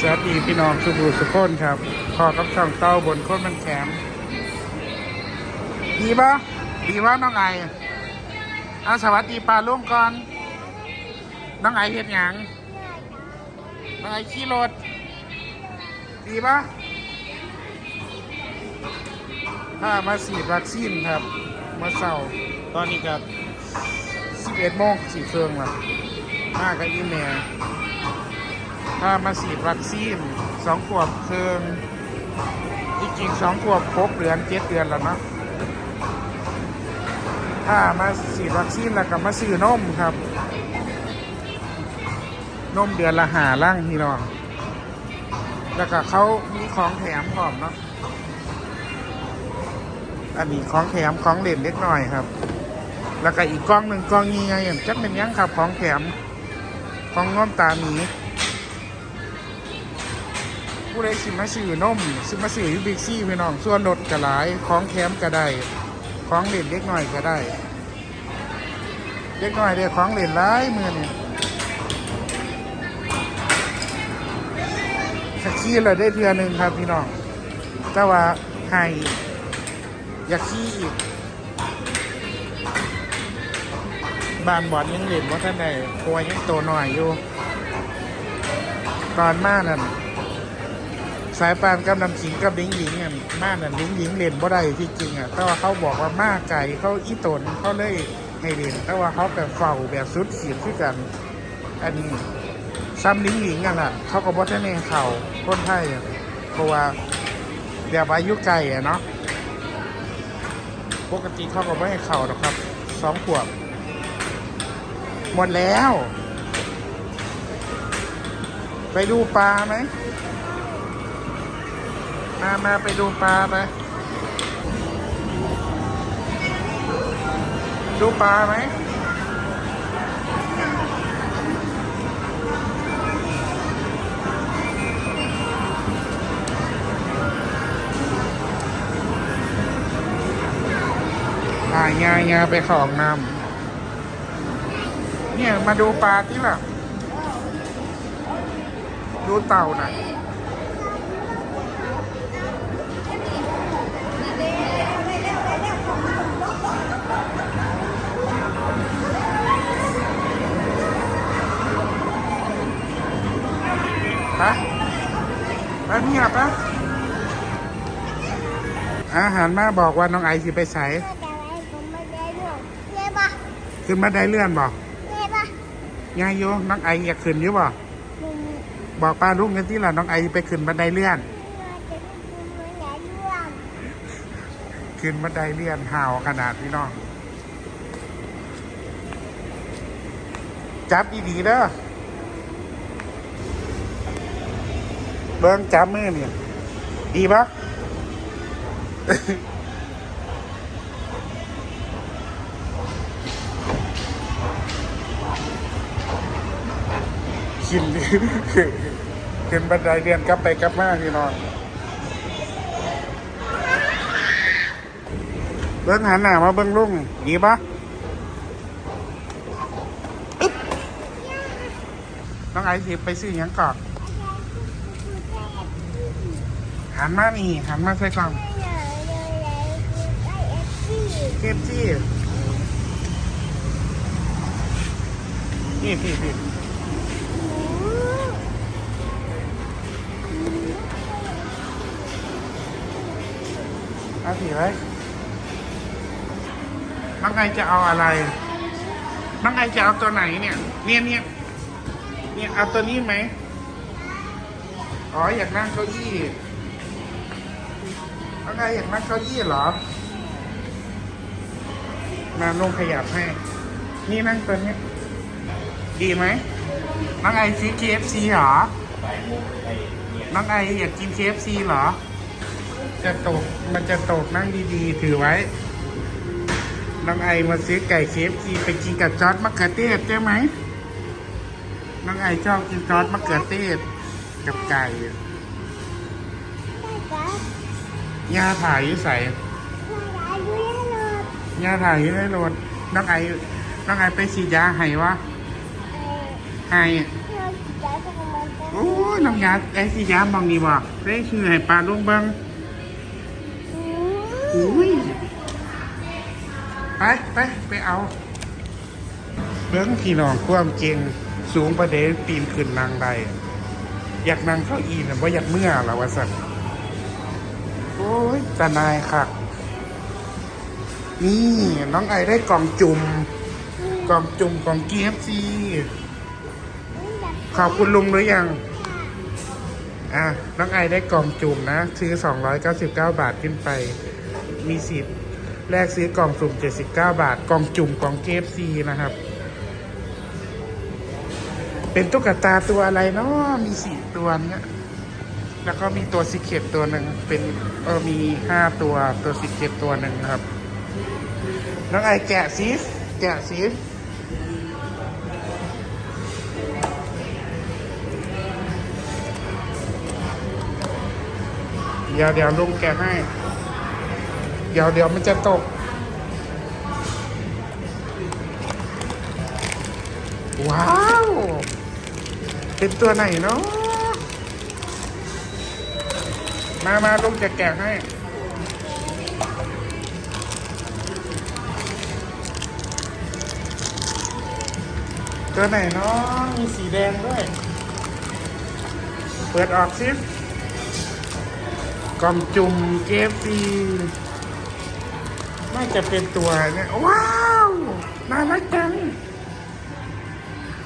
สวัสดีพี่น้องสุบูสุขคนครับพอกับช่องเต้าบนโคนมันแขมดีปะดีว่าน้องไออาสวัสดีปลาลุงก่อน น้องไอเห็นยังน้องไอขี่รถ ดีปะถ้ามาฉีดวัคซีนครับ มาเศร้าตอนนี้กับ11โมงสี่เครื่องละมากับอีเมล ถ้ามาฉีดวัคซีนสองขวบเคืองที่จริงสองขวบครบเดือนเจ็ดเดือนแล้วเนาะถ้ามาฉีดวัคซีนแล้วก็มาซื้อนมครับ นมเดือนละหาล่างพี่น้อง แล้วก็เขามีของแถมพร้อมเนาะอันนี้ของแถมของเล่นเล็กน้อยครับ แล้วก็อีกกล้องหนึ่งกล้องนี้ไงจักเป็นยังครับของแถมของน้อมตาหมี ผู้ใดสิมาซื้อนมสิมาซื้อยูบิ๊กซี่พี่น้อง ส่วนลดก็หลายของแถมก็ได้ของเล่นเล็กน้อยก็ได้ เล็กน้อยได้ของเล่นหลายมือนี่สักขี้เราได้เทือหนึ่งครับพี่น้อง แต่ว่าให้อยากขี้อีกบานบอลยังเล่นว่าท่านใดตัวยังโตหน่อยอยู่ ตอนมานั่น สายปานกับน้ำขิงกับลิงหญิงอะมานั่นลิงหญิงเล่นบ่ได้ที่จริงอะแต่ว่าเขาบอกว่ามาไก่เขาอีตนเขาเลยให้เล่นแต่ว่าเขาแบบเฝ้าแบบสุดขีดคือกัน อันนี้ซ้ำลิงหญิงอะล่ะเขาก็บ่ทันให้เข่าคนไทยอะเพราะว่าแบบอายุไก่อะเนาะปกติเขาก็ไม่ให้เข่าหรอกครับสองขวบหมดแล้ว ไปดูปลาไหม มามาไปดูปลาไป ดูปลาไหมอ่ายายาไปเของน้ำเนี่ยมาดูปลาที่ล่ะดูเต่าหน่อย ไปเงียบปะอาหารมาบอกว่าน้องไอสิไปใส่แต่ไอ้ผมไม่ได้เรื่องเงี้ยปะขึ้นมาได้เลื่อนบอกเงี้ยปะยายโยน้องไออยากขึ้นอยู่บ่หนึ่งบอกป้าลุงกันที่ละน้องไอไปขึ้นบันไดเลื่อนเจะคุณไม่ได้เรื่องขึ้นบันไดเลื่อนห่าวขนาดพี่น้อง จับดีๆเด้อ เบิ้งจับมือเนี่ยดีปะขินขึ้นบันไดเลื่อนกลับไปกลับมาพี่น้องเบิ้งหันหน้ามาเบิ้งลุงดีปะน้องไอซ์สิไปซื้อยังก่อน หันมานี่หันมาใส่กล่องเก็บจี้นี่พี่พี่เอาผีไว้น้องไอจะเอาอะไรน้องไอจะเอาตัวไหนเนี่ย เนี่ยเนี่ยเนี่ยเอาตัวนี้ไหม อ๋อ อยากนั่งเก้าอี้ น้องไออยากนั่งเก้าอี้เหรอมาลงขยับให้ นี่นั่งตัวนี้ ดีไหมน้องไอซื้อ KFC เหรอน้องไออยากกิน KFC เหรอ จะตกมันจะตกนั่งดีๆ ถือไว้น้องไอมาซื้อไก่ KFC ไปกินกับจอร์ดมะเขือเทศใช่ไหมน้องไอชอบกินจอร์ดมะเขือเทศกับไก่ ย่าถ่ายอยู่ใส่ย่าถ่ายอยู่ในรถน้องไอน้องไอไปฉีดยาให้วะให้โอ้ยยน้องยาไอ้สิยามบองดีบ่ได้ชื่อให้ปลาลุงเบิงอืมอุ้ยไปไปไปเอาเบิ้งพี่น้องความเก่งสูงประเดปีนขึ้นนางใดอยากนั่งเก้าอี้นะว่าอยากเมื่อหรอวะสันโอ้ ยตานายค่ะ นี่ น้องไอได้กล่องจุ่มกล่องจุ่มกล่องเกียฟซีขอบคุณลุงหรือยัง อะ น้องไอได้กล่องจุ่มนะ ซื้อ 299 บาทขึ้นไป มีสิทธิ์แลกซื้อกล่องสุ่ม 79 บาท กล่องจุ่มกล่องเกฟซีนะครับ เป็นตุ๊กตาตัวอะไรเนาะมีสี่ตัวเนี้ย แล้วก็มีตัวสิเกตตัวหนึ่งเป็นเออมีห้าตัวตัวสิเกตตัวหนึ่งครับน้องไอแกะซิแกะซิเดี๋ยวเดี๋ยวลุงแกะให้ เดี๋ยวเดี๋ยวมันจะตก ว้าว เป็นตัวไหนเนาะ มามาลุงจะแกะให้ ตัวไหนเนาะมีสีแดงด้วย เปิดออกสิกล่อมจุ่มเกฟซีน่าจะเป็นตัวเนี่ยว้าว น่ารักจัง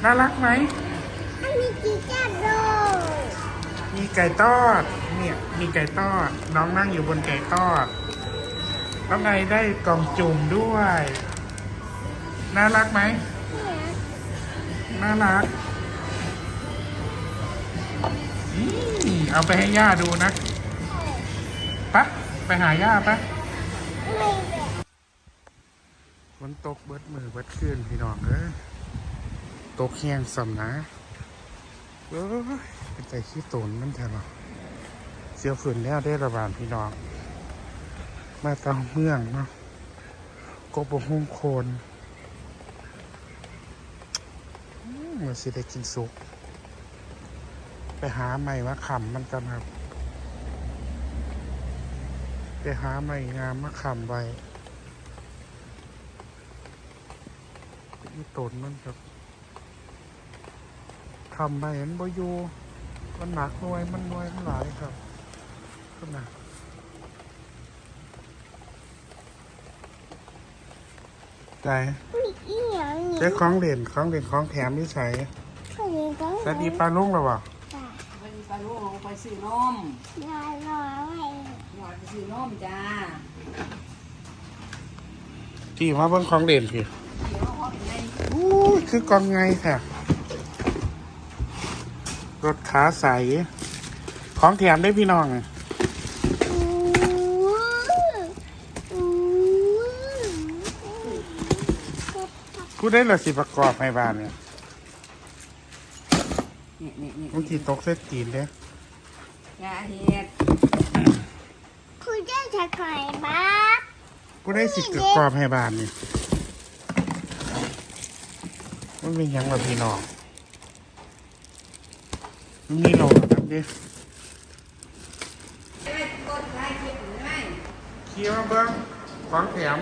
น่ารักไหมอันนี้กีจ้าโดมี ไก่ทอด เนี่ยมีไก่ทอด น้องนั่งอยู่บนไก่ทอดแล้วไงได้กล่องจุ่มด้วย น่ารักไหมน่ารักอืมเอาไปให้ย่าดูนะปะไปหาย่าปะฝนตกเบิดมือเบิดคืนพี่น้องเอ้ยตกแห้งสำนะ เอ้ยเป็นใจขี้ตนมันแท้หรอเสียวฝืนแล้วได้ระบาดพี่น้อง มาตามเมืองเนาะกบหุ้มโคนมมันสิได้กินสุก ไปหาใหม่มาขำมันกันครับ ไปหาใหม่งามมาขำไว้นี่ตนมันครับ ทำไปมันบ่อยู่มันหนักหน่วยมันหน่วยมันหลายครับก็หนักใจอุ้ยอีหยังนี่ใช้ของเด่นของเด่นของแถมที่ใช้คนนี้ก็สวัสดีปลาลุงแล้ววะไปไปลูกลงไปซื้อนมยายรอไว้หวานไปซื้อนมจ้าที่มาเบิ่งของเด่นพี่เดี๋ยวเขาในอู้ยคือกองไงแท้ รถขาใส ของแถมได้พี่น้องอู้อู้กูได้ละสิประกอบให้บ้านเนี่ยนี่นี่นี่บางทีตกเส้นตีนเด้ยาเห็ดคุณจะจะไก่บ้ากูได้สิประกอบให้บ้านนี่มันเป็นหยังแบบพี่น้อง มันมีโหลแบบนี้ไอ้ต้นไม้คิดหรือไม่เคี้ยวเบิ้งของแถม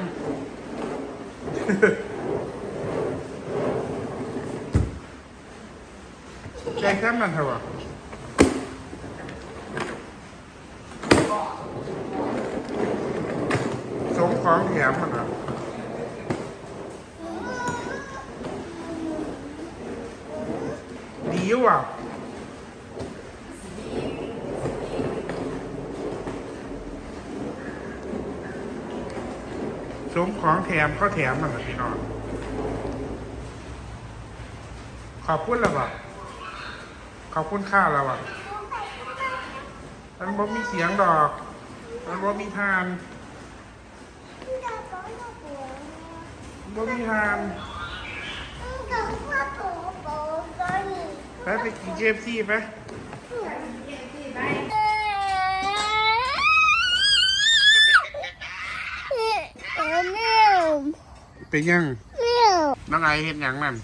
แจกแค่นั้นเถอะวะสมของแถมมันอะดีว่ะ สมของแถมเขาแถมมันอะพี่น้องขอบคุณแล้วบ่ขอบคุณค่าแล้วบ่มันบ่มีเสียงดอกมันบ่มีทานมันบ่มีทานไปไปกินเจฟซี่ไป ไปยังน้องไอเห็นอย่างนั้น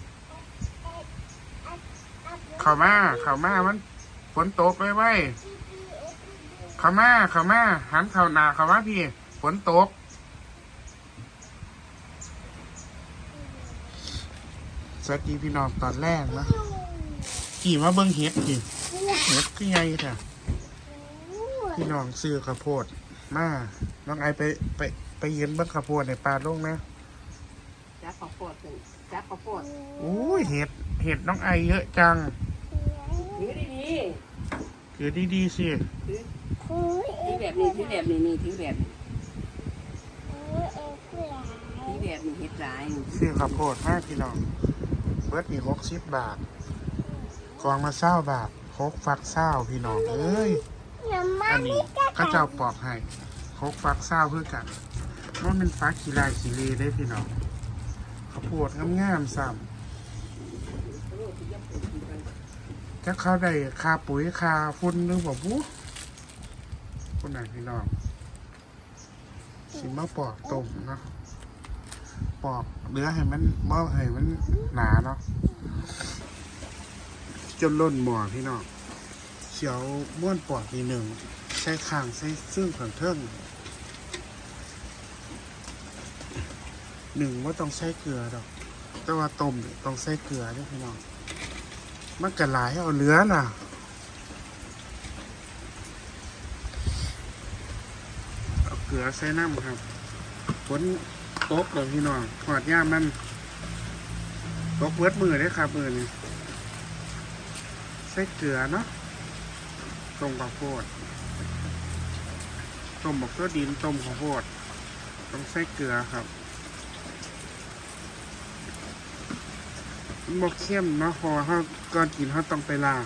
เข้ามาเข้ามามันฝนตกไว้ไว้เข้ามาเข้ามาหันเข้านาเข้ามาพี่ฝนตกสวัสดีพี่น้องตอนแรกนะกี่มาเบิ้งเห็ดกี่เห็ดคือไงค่ะพี่น้องซื้อข้าวโพด มาน้องไอไปไปไปเยืนเบิ้งข้าวโพดในปลาลงนะ ข้าวโพดถึงจับข้าวโพดโอ้ยเห็ดเห็ดน้องไอเยอะจังถือดีถือดีๆสิๆถือคุยถือแบบนี้ถือแบบนี้นี่ถือแบบนี้คุยเอ็กซ์หลาถือยแบบนี้เฮ็ดหลายนี่ซื้อข้าวโพดมากพี่น้องเบิร์ดนี่หกสิบบาทกองมาเศร้าบาทหกฟักเศร้าพี่น้องเอ้ยน้ำมัอันนนี้นี่ก็เข้าเจ้าปอกให้หกฟักเศร้าเพื่อกันว่ามันฟักขี้ลายขี้เลได้พี่น้องข้าว โพดงามๆซ้ำจะเขาได้คาปุ๋ยคาฝุ่นหรือเปล่าปุ๊คนไหนพี่น้องสิมาปอกต้มเนาะปอกเนื้อให้มันบ่ให้มันหนาเนาะจนล้นหมอพี่น้องเขียวม้วนปอกทีหนึ่งใช้ข้างใช้ซึ่งขังเทิง หนึ่งว่าต้องใช้เกลือดอก แต่ว่าต้มนี่ต้องใส่เกลือด้วยพี่น้องมันกระหลายเอาเหลือล่ะเอาเกลือใส่น้ำครับฝนตกเลยพี่น้องหอดย่ามันตกเวิดมือได้ครับมือนี่ใส่เกลือเนาะต้มข้าวโพดต้มบักเกลือดินต้มข้าวโพดต้องใส่เกลือครับ มัน บอกเข้มเนาะพอเขาก่อนกินเขาต้องไปล้าง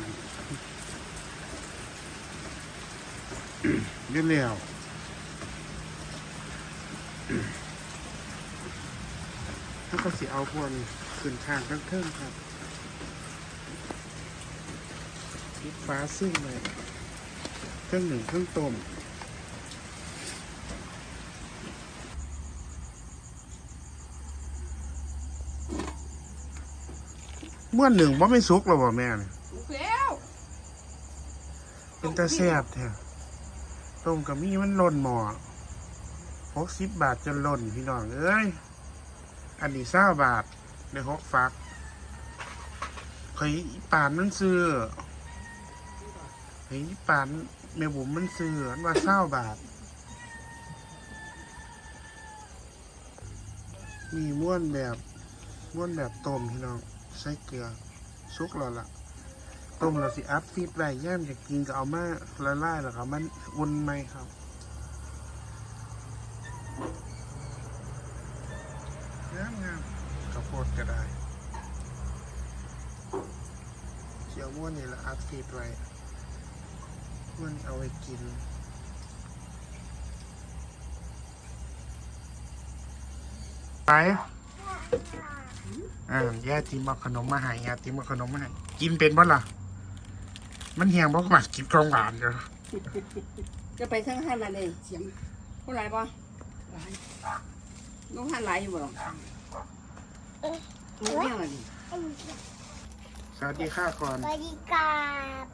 เรียบแล้วถ้าก็สิเอาพวกนี้ขึ้นข้างทั้งเทิงครับปิดฟ้าซึ่งเลยเครื่องหนึ่งเครื่องต้ม มื่อหนึ่งว่าไม่สุกหรอบ่แม่เนี่ยถูกแล้วเป็นตาแซ่บแท้ต้มกับมีมันหล่นหมอหกสิบบาทจนหล่นพี่น้องเอ้ย อันนี้เศร้าบาทในหกฟักเคยอีป่านมันซื้อเฮ้ยอีป่านแม่บุ๋มมันซื้ออันว่าเศร้าบาทมีม้วนแบบม้วนแบบต้มพี่น้อง ใส่เกลือซุกแล้วล่ะต้มเราสิอัพฟีดไว้ย่ามจะกินก็เอามาละลายแล้วก็มันอุ่นไหมครับงามงามข้าวโพดก็ได้เขียวม้วนนี่ละอัพฟีดไว้ม้วนเอาไว้กินไป อ่าย่าติมเอาขนมมาให้ย่าติมเอาขนมมาให้กินเป็นบ่ล่ะ มันเฮียงบ่หวานกินของหวานเด้อจะไปทั้งหันอะไรเสียงเท่าไหร่ปะหลายลูกหันหลายอยู่บ่หรอลูกยังไงสวัสดีค่ะก่อนสวัสดีครับ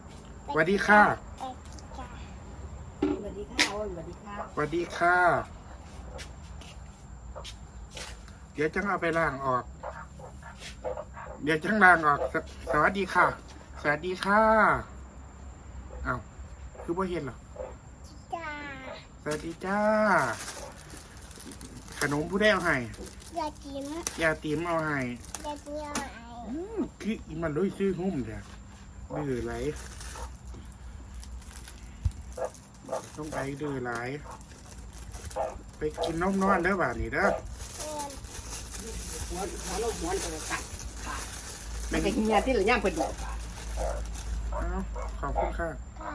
สวัสดีค่ะเอ็กซ์จ้ะสวัสดีค่ะโอ้ยสวัสดีค่ะสวัสดีค่ะ เดี๋ยวจังเอาไปล้างออก เดี๋ยวจังล้างออกสสวัสดีค่ะ สวัสดีค่ะเอาคือบ่เห็นเหรอจ้าสวัสดีจ้า ขนมผู้ได้เอาให้อยากกินยาติมเอาให้อยากกินอะไรอืมคืออีมันเลยซื้อหุ้มเด้อดื้อไหลต้องไปดื้อไหลไปกินนมนอนเด้อบาดนี้เด้อเงินหัวหัวลูกหัวนี่ก็ตัดขาด มันก็เฮียที่เหลือย่างเพิ่นดูเอาขอบคุณค่ะค่ะ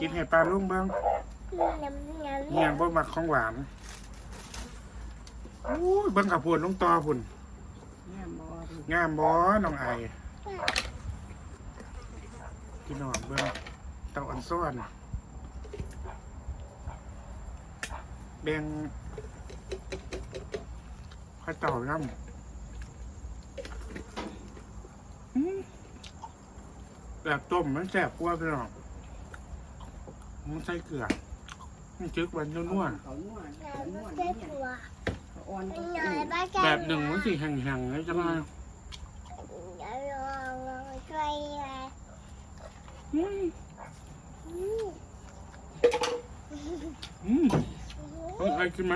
กินให้ปลาลุงเบ้างน้ำน้ำเฮียงบ่มักของหวานโอ้ยเบิ่งกับพวนน้องต่อพุ่นเนี่ยบ่งามบ่น้องไอพี่น้องเบิ่งเต้าอันซ้อนแดงข้าวเต่าน้ำอืม แบบต้มมันแซ่บกว่าพี่น้องมันใส่เกลือมันจึกวันนัวเขานวดแต่เขานไม่วดได้เนี่ยกลัวเขาอ่อนไม่ก็หน่อยบ้าแกๆแบบหนึ่งมันสิแห้งๆเลยจะมาเดี๋ยวลองลองช่วยเลยอืมอืมอืมต้องใครกินไหม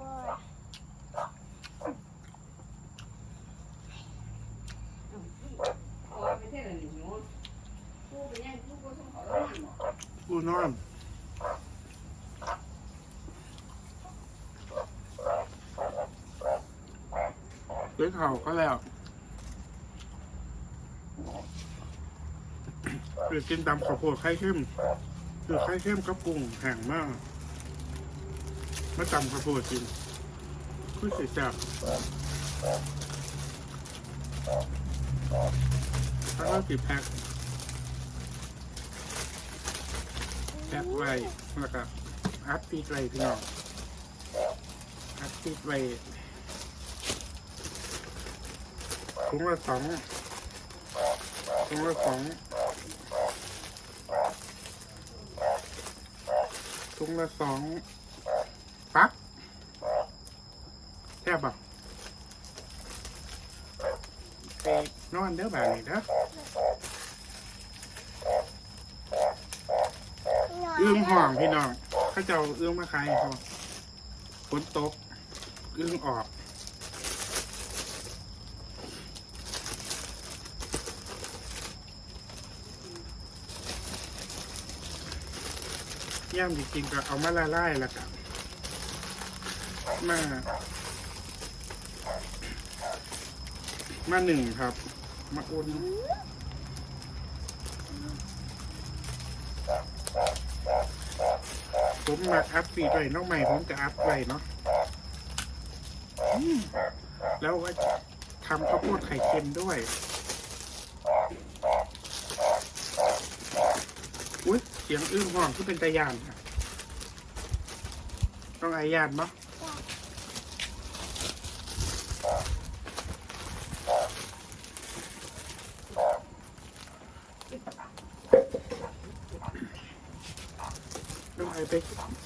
บ่เอาไปเท่าไหร่หนูกูไปย่างกูก็ต้องขอร้องบอก กูนอนเลี้ยงเข่าก็แล้วหรือกินตำข้าวโพดไข่เข้มหรือไข่เข้มกับกุ้งแห้งมากมาตำข้าโพดกินคือสิจับแล้วก็สิแพ็ค แพ็คไว้แล้วก็อัดติดไว้พี่น้องอัดติดไว้ถุงละสองถุงละสองถุงละสองปั๊บแทบบ่ไปนอนเด้อบ่ายนี่เด้อ อื้องห่องพี่น้องเข้าจ้าเอื้องมาขายให้เขาฝนตกเอื้องออกย่ามจริงๆก็เอามาละลายแล้วก็มามาหนึ่งครับ มาอุ่น ผมมาอัพปีดไว้น้องใหม่ผมจะอัพไว้เนาะแล้วก็ทำข้าวโพดไข่เค็มด้วย อุ้ยเสียงอื้อห้องก็เป็นตะยานค่ะ ต้องอายานมั้ง ส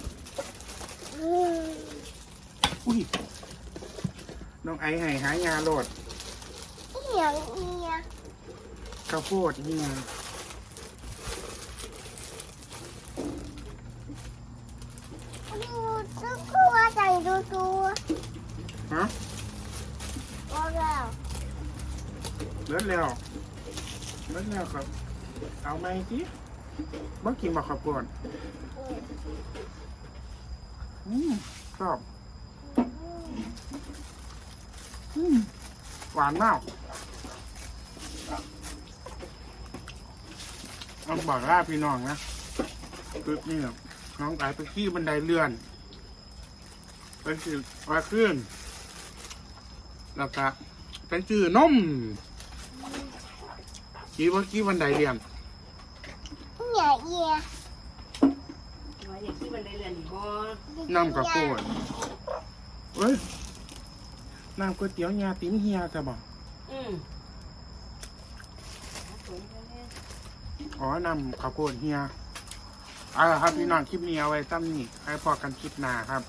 ยน้องไอไห้หายยาโลดเอียงเอียงข้าวโพดนี่ไงดูทุกตัวจังดูตัวฮะว่าแล้วเลิศแล้วเลิศแล้วครับ เอาไหมจีบ่กินบ่ข้าวโพด อืมชอบอืมหวานมากเอาบอกลาพี่น้องนะคือนี่ครับน้องไอไปขี่บันไดเลื่อนไปซื้อว่าขึ้น แล้วก็ไปซื้อนมขี่ว่าขี่บันไดเลื่อนเอียเอีย อย่างที่มันได้เรียนอีกบ่น้ำกับโกดเอ้ยน้ำก๋วยเตี๋ยวยาติ๋มเฮียจะบอกอืมอ๋อนำข้าวโพดเฮียเอาละครับพี่น้องคลิปนี้เอาไว้ตั้งนี่ให้พอกันคลิปหน้าครับ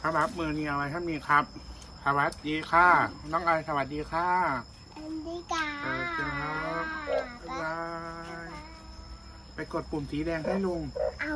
ครับครับมือนี้เอาไว้ท่านนี้ครับ สวัสดีค่ะ น้องไอายสวัสดีค่ะอันดีกาเออครับบ๊ายบาย ไปกดปุ่มสีแดงให้ลุงเอา